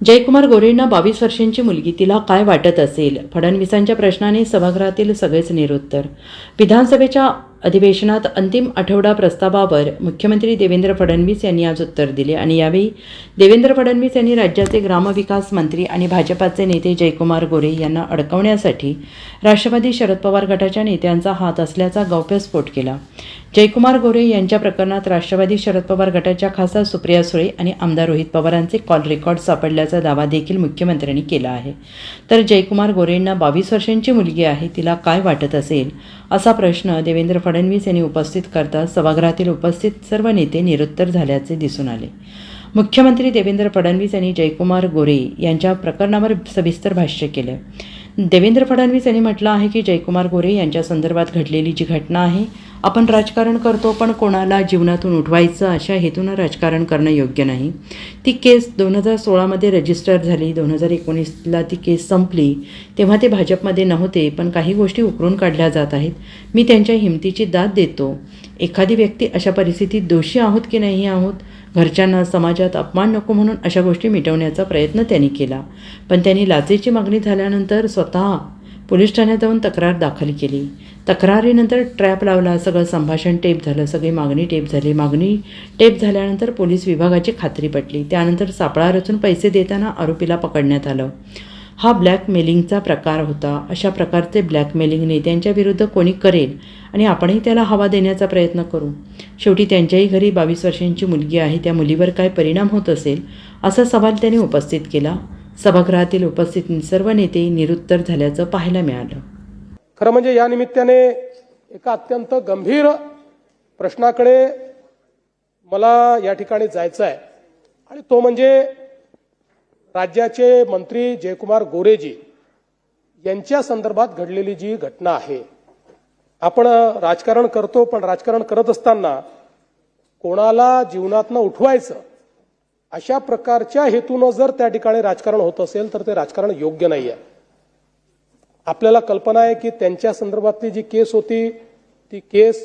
जयकुमार गोरेंना बावीस वर्षांची मुलगी तिला काय वाटत असेल? फडणवीसांच्या प्रश्नाने सभागृहातील सगळेच निरुत्तर. विधानसभेच्या अधिवेशनात अंतिम आठवडा प्रस्तावावर मुख्यमंत्री देवेंद्र फडणवीस यांनी आज उत्तर दिले आणि यावेळी देवेंद्र फडणवीस यांनी राज्याचे ग्रामविकास मंत्री आणि भाजपाचे नेते जयकुमार गोरे यांना अडकवण्यासाठी राष्ट्रवादी शरद पवार गटाच्या नेत्यांचा हात असल्याचा गौप्यस्फोट केला. जयकुमार गोरे यांच्या प्रकरणात राष्ट्रवादी शरद पवार गटाच्या खासदार सुप्रिया सुळे आणि आमदार रोहित पवारांचे कॉल रेकॉर्ड सापडल्याचा दावा देखील मुख्यमंत्र्यांनी केला आहे. तर जयकुमार गोरेंना बावीस वर्षांची मुलगी आहे तिला काय वाटत असेल? असा प्रश्न देवेंद्र फडणवीस यांनी उपस्थित करता सभागृहातील उपस्थित सर्व नेते निरुत्तर झाल्याचे दिसून आले. मुख्यमंत्री देवेंद्र फडणवीस यांनी जयकुमार गोरे यांच्या प्रकरणावर सविस्तर भाष्य केले. देवेंद्र फडणवीस यांनी म्हटलं आहे की जयकुमार गोरे यांच्या संदर्भात घडलेली जी घटना आहे आपण राजकारण करतो पण कोणाला जीवनातून उठवायचं अशा हेतूनं राजकारण करणं योग्य नाही. ती केस दोन हजार सोळामध्ये रजिस्टर झाली दोन हजार एकोणीसला ती केस संपली तेव्हा ते भाजपमध्ये नव्हते पण काही गोष्टी उकरून काढल्या जात आहेत. मी त्यांच्या हिमतीची दाद देतो. एखादी व्यक्ती अशा परिस्थितीत दोषी आहोत की नाही आहोत? घरच्यांना समाजात अपमान नको म्हणून अशा गोष्टी मिटवण्याचा प्रयत्न त्यांनी केला. पण त्यांनी लाचेची मागणी झाल्यानंतर स्वतः पोलीस ठाण्यात जाऊन तक्रार दाखल केली. तक्रारीनंतर ट्रॅप लावला सगळं संभाषण टेप झालं सगळी मागणी टेप झाली. मागणी टेप झाल्यानंतर पोलीस विभागाची खात्री पटली. त्यानंतर सापळा रचून पैसे देताना आरोपीला पकडण्यात आलं. हा ब्लॅकमेलिंगचा प्रकार होता. अशा प्रकारचे ब्लॅकमेलिंग नेत्यांच्या विरुद्ध कोणी करेल आणि आपणही त्याला हवा देण्याचा प्रयत्न करू. शेवटी त्यांच्याही घरी बावीस वर्षांची मुलगी आहे. त्या मुलीवर काय परिणाम होत असेल असा सवाल त्यांनी उपस्थित केला. सभागृहातील उपस्थित सर्व नेते निरुत्तर झाल्याचं पाहायला मिळालं. खरं म्हणजे या निमित्ताने एका अत्यंत गंभीर प्रश्नाकडे मला या ठिकाणी जायचं आहे आणि तो म्हणजे राज्याचे मंत्री जयकुमार गोरेजी यांच्या संदर्भात घडलेली जी घटना आहे. आपण राजकारण करतो पण राजकारण करत असताना कोणाला जीवनातनं उठवायचं अशा प्रकारच्या हेतूनं जर त्या ठिकाणी राजकारण होत असेल तर ते राजकारण योग्य नाही आहे आपल्याला कल्पना आहे की त्यांच्या संदर्भातली जी केस होती ती केस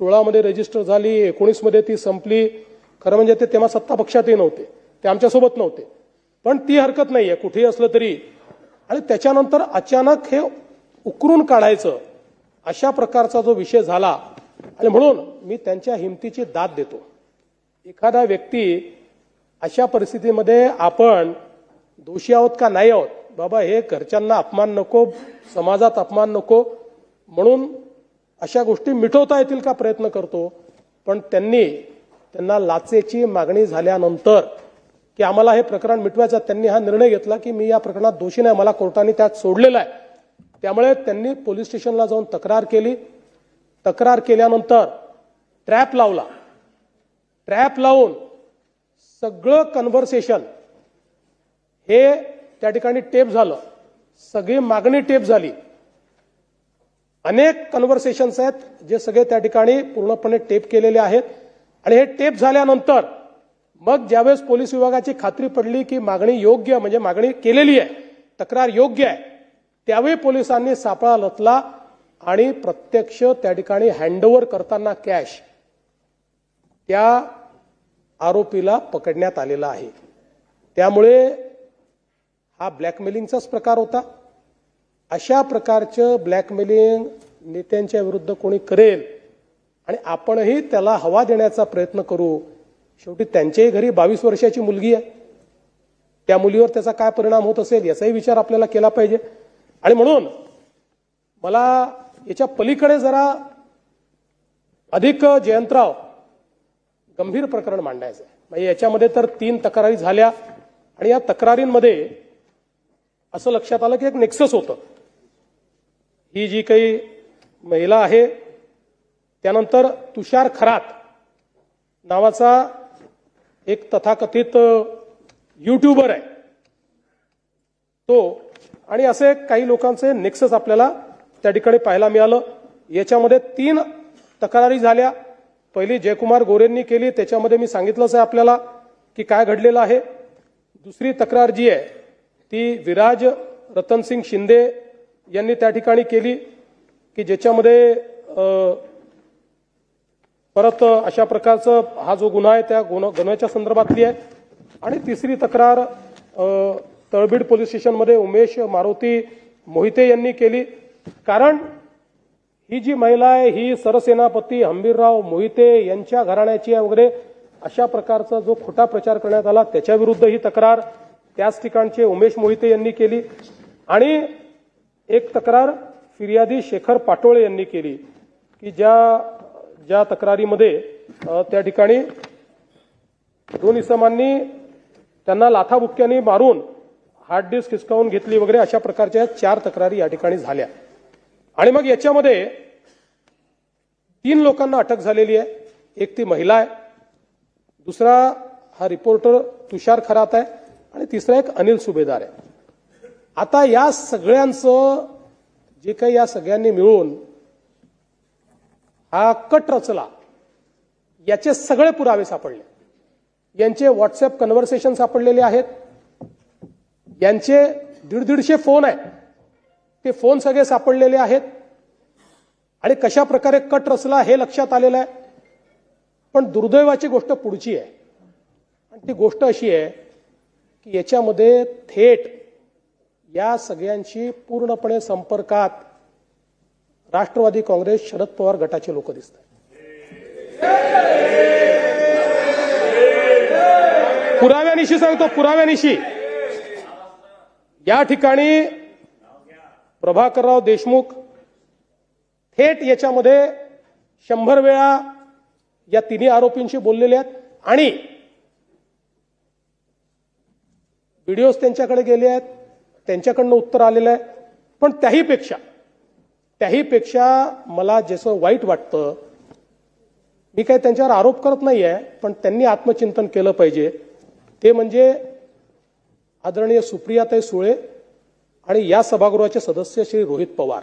सोळामध्ये रजिस्टर झाली एकोणीसमध्ये ती संपली. खरं म्हणजे ते तेव्हा सत्ता पक्षातही नव्हते. ते आमच्यासोबत नव्हते. पण ती हरकत नाही आहे कुठेही असलं तरी. आणि त्याच्यानंतर अचानक हे उकरून काढायचं अशा प्रकारचा जो विषय झाला. आणि म्हणून मी त्यांच्या हिमतीची दाद देतो. एखादा व्यक्ती अशा परिस्थितीमध्ये आपण दोषी आहोत का नाही आहोत बाबा हे घरच्यांना अपमान नको समाजात अपमान नको. म्हणून अशा गोष्टी मिटवता येतील का प्रयत्न करतो. पण त्यांनी त्यांना लाचेची मागणी झाल्यानंतर की आम्हाला हे प्रकरण मिटवायचं त्यांनी हा निर्णय घेतला की मी या प्रकरणात दोषी नाही मला कोर्टाने त्यात सोडलेलं आहे. त्यामुळे त्यांनी पोलीस स्टेशनला जाऊन तक्रार केली. तक्रार केल्यानंतर ट्रॅप लावला. ट्रॅप लावून सगळं कन्व्हर्सेशन हे त्या ठिकाणी टेप झालं. सगळी मागणी टेप झाली. अनेक कन्व्हर्सेशन्स आहेत जे सगळे त्या ठिकाणी पूर्णपणे टेप केलेले आहेत. आणि हे टेप झाल्यानंतर मग ज्यावेळेस पोलीस विभागाची खात्री पडली की मागणी योग्य म्हणजे मागणी केलेली आहे तक्रार योग्य आहे त्यावेळी पोलिसांनी सापळा लतला आणि प्रत्यक्ष त्या ठिकाणी हँडओव्हर करताना कॅश त्या आरोपीला पकडण्यात आलेला आहे. त्यामुळे हा ब्लॅकमेलिंगचाच प्रकार होता. अशा प्रकारचं ब्लॅकमेलिंग नेत्यांच्या विरुद्ध कोणी करेल आणि आपणही त्याला हवा देण्याचा प्रयत्न करू शेवटी त्यांच्याही घरी बावीस वर्षाची मुलगी आहे. त्या मुलीवर त्याचा काय परिणाम होत असेल याचाही विचार आपल्याला केला पाहिजे. आणि म्हणून मला याच्या पलीकडे जरा अधिक जयंतराव गंभीर प्रकरण मांडायचं आहे म्हणजे याच्यामध्ये तर तीन तक्रारी झाल्या आणि या तक्रारींमध्ये असं लक्षात आलं की एक नेक्सस होतं. ही जी काही महिला आहे त्यानंतर तुषार खरात नावाचा एक तथाकथित युट्यूबर आहे. तो आणि असे काही लोकांचे नेक्सस आपल्याला त्या ठिकाणी पाहायला मिळालं. याच्यामध्ये तीन तक्रारी झाल्या. पहिली जयकुमार गोरेंनी केली. त्याच्यामध्ये मी सांगितलंच आहे आपल्याला की काय घडलेलं आहे. दुसरी तक्रार जी आहे ती विराज रतनसिंग शिंदे यांनी त्या ठिकाणी केली की ज्याच्यामध्ये परत अशा प्रकारचं हा जो गुन्हा आहे त्या गुन्हा गुन्ह्याच्या संदर्भातली आहे. आणि तिसरी तक्रार तळबीड पोलीस स्टेशनमध्ये उमेश मारुती मोहिते यांनी केली. कारण ही जी महिला आहे ही सरसेनापती हंबीरराव मोहिते यांच्या घराण्याची आहे वगैरे अशा प्रकारचा जो खोटा प्रचार करण्यात आला त्याच्याविरुद्ध ही तक्रार त्याच ठिकाणचे उमेश मोहिते यांनी केली आणि एक तक्रार फिर्यादी शेखर पाटोळे यांनी केली की ज्या ज्या तक्रारीमध्ये त्या ठिकाणी दोन इसमांनी त्यांना लाथाबुक्क्यांनी मारून हार्ड डिस्क हिसकावून घेतली वगैरे अशा प्रकारच्या चार तक्रारी या ठिकाणी झाल्या. आणि मग याच्यामध्ये तीन लोकांना अटक झालेली आहे. एक ती महिला आहे. दुसरा हा रिपोर्टर तुषार खरात आहे. आणि तिसरा एक अनिल सुभेदार आहे. आता या सगळ्यांचं जे काही या सगळ्यांनी मिळून हा कट रचला याचे सगळे पुरावे सापडले. यांचे व्हॉट्सअप कन्व्हर्सेशन सापडलेले आहेत. यांचे दीड दीडशे फोन आहेत. ते फोन सगळे सापडलेले आहेत. आणि कशा प्रकारे कट रचला हे लक्षात आलेलं आहे. पण दुर्दैवाची गोष्ट पुढची आहे. आणि ती गोष्ट अशी आहे की याच्यामध्ये थेट या सगळ्यांशी पूर्णपणे संपर्कात राष्ट्रवादी काँग्रेस शरद पवार गटाचे लोक दिसतात. पुराव्यानिशी सांगतो पुराव्यानिशी या ठिकाणी प्रभाकरराव देशमुख थेट याच्यामध्ये शंभर वेळा या तिन्ही आरोपींशी बोललेले आहेत आणि व्हिडिओज त्यांच्याकडे गेले आहेत त्यांच्याकडनं उत्तर आलेलं आहे. पण त्याहीपेक्षा त्याहीपेक्षा मला जसं वाईट वाटतं मी काही त्यांच्यावर आरोप करत नाही आहे पण त्यांनी आत्मचिंतन केलं पाहिजे. ते म्हणजे आदरणीय सुप्रियाताई सुळे आणि या सभागृहाचे सदस्य श्री रोहित पवार.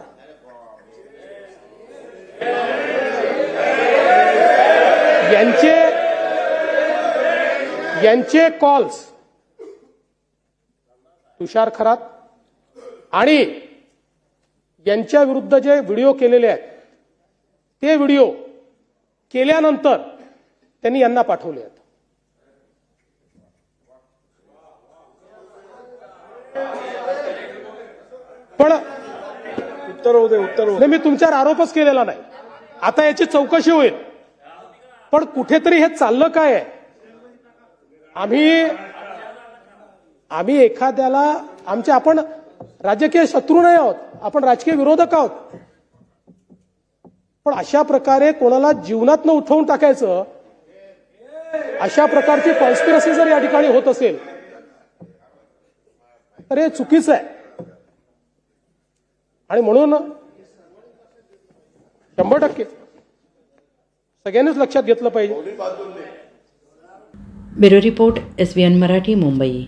यांचे यांचे कॉल्स तुषार खरात. आणि यांच्या विरुद्ध जे व्हिडिओ केलेले आहेत ते व्हिडिओ केल्यानंतर त्यांनी यांना पाठवले आहेत. पण उत्तर दे उत्तर. नाही मी तुमच्यावर आरोपच केलेला नाही. आता याची चौकशी होईल. पण कुठेतरी हे चाललं काय आहे? आम्ही आम्ही एखाद्याला आमचे आपण राजकीय शत्रू नाही आहोत आपण राजकीय विरोधक आहोत. पण अशा प्रकारे कोणाला जीवनात न उठवून टाकायचं अशा प्रकारची कॉन्स्पिरसी जर या ठिकाणी होत असेल तर हे चुकीचं आहे. आणि म्हणून शंभर टक्के सगळ्यांनीच लक्षात घेतलं पाहिजे. Bureau report S N Marathi Mumbai.